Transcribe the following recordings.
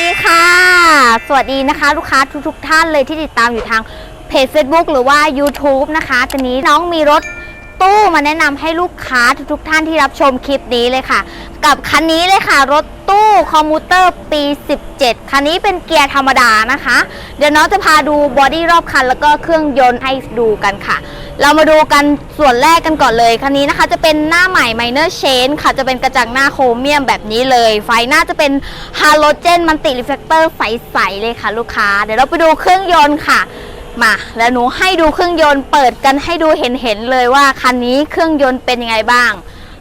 ดีค่ะ สวัสดีนะคะ ลูกค้าทุกๆทท่านเลยที่ติดตามอยู่ทางเพจ Facebook หรือว่า YouTube นะคะตอนนี้น้องมีรถตู้มาแนะนำให้ลูกค้าทุกๆท่านที่รับชมคลิปนี้เลยค่ะ กับคันนี้เลยค่ะ รถตู้คอมมูเตอร์ปี 17 คันนี้เป็นเกียร์ธรรมดานะคะ เดี๋ยวน้องจะพาดูบอดี้รอบคันแล้วก็เครื่องยนต์ให้ดูกันค่ะ เรามาดูกันส่วนแรกกันก่อนเลยคันนี้นะคะจะเป็นหน้าใหม่ Minor Change ค่ะจะเป็นกระจังหน้าโครเมียมแบบนี้เลย ไฟหน้าจะเป็นฮาโลเจนมันติรีเฟกเตอร์ใสๆเลยค่ะลูกค้า เดี๋ยวเราไปดูเครื่องยนต์ค่ะมาแล้วหนูให้ดูเครื่องยนต์เปิดกันให้ดูเห็นๆเลยว่าคันนี้เครื่องยนต์เป็นยังไงบ้าง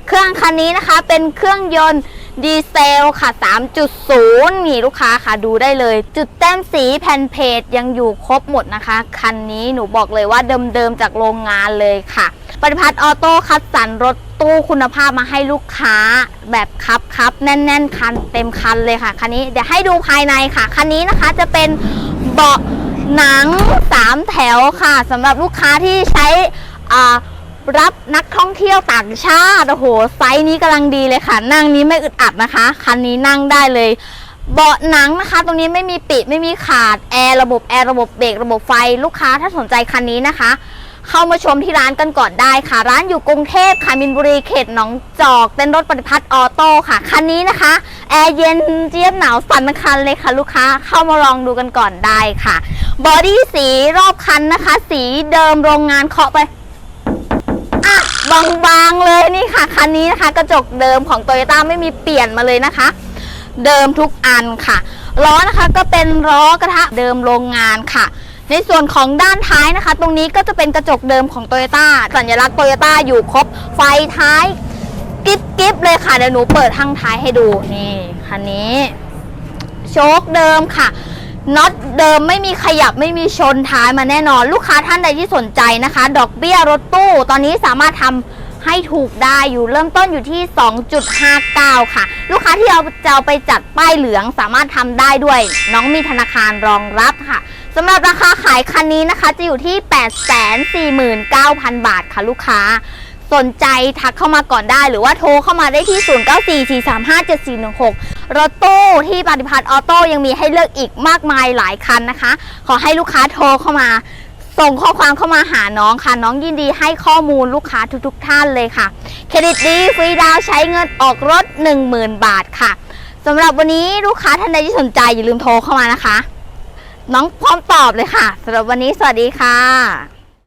เครื่องคันนี้นะคะเป็นเครื่องยนต์ ดีเซลค่ะ 3.0 นี่ลูกค้าค่ะดูได้เลย จุดแต้มสีแผ่นเพจยังอยู่ครบหมดนะคะ คันนี้หนูบอกเลยว่าเดิมๆจากโรงงานเลยค่ะ ปฏิพัฒน์ออโต้คัดสรรรถตู้คุณภาพมาให้ลูกค้าแบบครับครับแน่น ๆ คันเต็มคันเลยค่ะ คันนี้เดี๋ยวให้ดูภายในค่ะ คันนี้นะคะจะเป็นเบาะหนัง 3 แถวค่ะสำหรับลูกค้าที่ใช้อ่า รับนักท่องเที่ยวต่างชาติโอ้โหไซส์นี้กำลังดีเลยค่ะ นั่งนี้ไม่อึดอัดนะคะ คันนี้นั่งได้เลย เบาะหนังนะคะ ตรงนี้ไม่มีปิดไม่มีขาดแอร์ระบบแอร์ระบบเบรกระบบไฟลูกค้าถ้าสนใจคันนี้นะคะ เข้ามาชมที่ร้านกันก่อนได้ค่ะ ร้านอยู่กรุงเทพค่ะมินบุรีเขตหนองจอกเต้นรถปฏิพัฒน์ออโต้ค่ะคันนี้นะคะแอร์เย็นเจี๊ยบหนาวสั่นทั้งคันเลยค่ะลูกค้าเข้ามาลองดูกันก่อนได้ค่ะบอดี้สีรอบคันนะคะ สีเดิมโรงงานเคาะไป บางๆเลยนี่ค่ะคันนี้นะคะ กระจกเดิมของโตโยต้าไม่มีเปลี่ยนมาเลยนะคะ เดิมทุกอันค่ะล้อนะคะก็เป็นล้อกระทะเดิมโรงงานค่ะ ในส่วนของด้านท้ายนะคะ ตรงนี้ก็จะเป็นกระจกเดิมของโตโยต้าสัญลักษณ์โตโยต้าอยู่ครบไฟท้ายกิ๊บกิบเลยค่ะเดี๋ยวหนูเปิดทางท้ายให้ดูนี่คันนี้โชคเดิมค่ะ น็อตเดิมไม่มีขยับไม่มีชนท้ายมาแน่นอน ลูกค้าท่านใดที่สนใจนะคะ ดอกเบี้ยรถตู้ ตอนนี้สามารถทำให้ถูกได้อยู่เริ่มต้นอยู่ที่ 2.59 ค่ะ ลูกค้าที่เอาจะเอาไปจัดป้ายเหลืองสามารถทำได้ด้วย น้องมีธนาคารรองรับค่ะสำหรับราคาขายคันนี้นะคะ จะอยู่ที่ 849,000 บาทค่ะลูกค้าสนใจทักเข้ามาก่อนได้ หรือว่าโทรเข้ามาได้ที่ 0944357416 รถตู้ที่ปฏิพัฒน์ออโต้ยังมีให้เลือกอีกมากมายหลายคันนะคะ ขอให้ลูกค้าโทรเข้ามา ส่งข้อความเข้ามาหาน้องค่ะ น้องยินดีให้ข้อมูลลูกค้าทุกๆท่านเลยค่ะ เครดิตดีฟรีดาวใช้เงินออกรถ 10,000 บาทค่ะสำหรับวันนี้ลูกค้าท่านใดที่สนใจอย่าลืมโทรเข้ามานะคะ น้องพร้อมตอบเลยค่ะสำหรับวันนี้สวัสดีค่ะ